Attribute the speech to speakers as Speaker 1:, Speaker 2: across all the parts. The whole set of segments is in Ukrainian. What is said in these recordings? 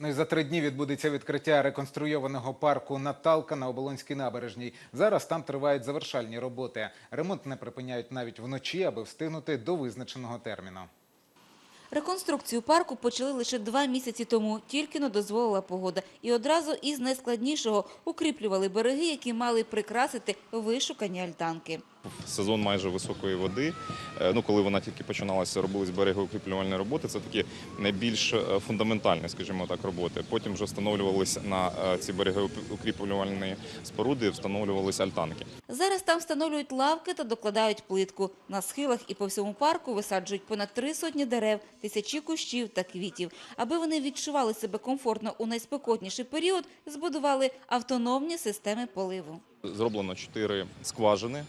Speaker 1: Ну і за три дні відбудеться відкриття реконструйованого парку Наталка на Оболонській набережній. Зараз там тривають завершальні роботи. Ремонт не припиняють навіть вночі, аби встигнути до визначеного терміну.
Speaker 2: Реконструкцію парку почали лише два місяці тому, тільки но дозволила погода. І одразу із найскладнішого укріплювали береги, які мали прикрасити вишукані альтанки.
Speaker 3: Сезон майже високої води. Е, Ну, коли вона тільки починалася, робились берегоукріплювальні роботи. Це такі найбільш е, фундаментальні, скажімо так, роботи. Потім вже встановлювалися на е, ці берегоукріплювальні споруди, встановлювалися альтанки.
Speaker 2: Зараз там встановлюють лавки та докладають плитку. На схилах і по всьому парку висаджують понад три сотні дерев, тисячі кущів та квітів. Аби вони відчували себе комфортно у найспекотніший період, збудували автономні системи поливу.
Speaker 3: Зроблено 4 скважини,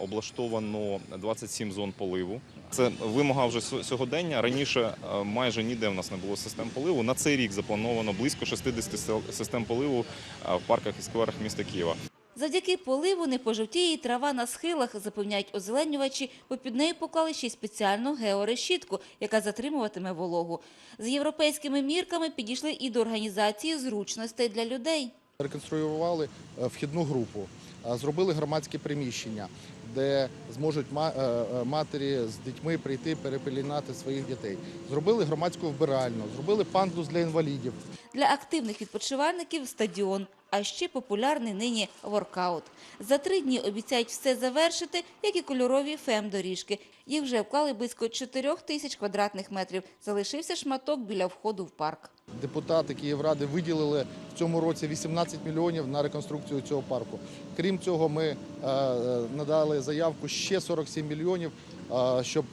Speaker 3: облаштовано 27 зон поливу. Це вимога вже сьо- сьогодення. Раніше е, майже ніде в нас не було систем поливу. На цей рік заплановано близько 60 сел- систем поливу е, в парках і скверах міста Києва.
Speaker 2: Завдяки поливу не пожовтіє і трава на схилах, запевняють озеленювачі, бо під нею поклали ще й спеціальну георешітку, яка затримуватиме вологу. З європейськими мірками підійшли і до організації зручностей для людей.
Speaker 4: Реконструювали е, вхідну групу, зробили громадські приміщення, де зможуть е, е, матері з дітьми прийти перепелінати своїх дітей. Зробили громадську вбиральну, зробили пандус для інвалідів.
Speaker 2: Для активних відпочивальників – стадіон, а ще популярний нині воркаут. За три дні обіцяють все завершити, як і кольорові фем-доріжки. Їх вже вклали близько 4 тисяч квадратних метрів. Залишився шматок біля входу в парк.
Speaker 4: Депутати Київради виділили в цьому році 18 мільйонів на реконструкцію цього парку. Крім цього, ми е, надали заявку ще 47 мільйонів, щоб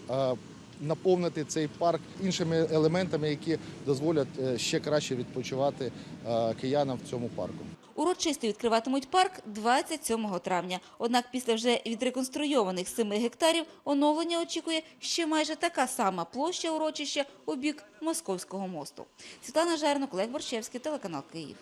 Speaker 4: наповнити цей парк іншими елементами, які дозволять е, ще краще відпочивати е, киянам в цьому парку.
Speaker 2: Урочисто відкриватимуть парк 27 травня. Однак після вже відреконструйованих 7 гектарів оновлення очікує ще майже така сама площа урочища у бік Московського мосту. Світлана Жернок, Олег Борщевський, телеканал Київ.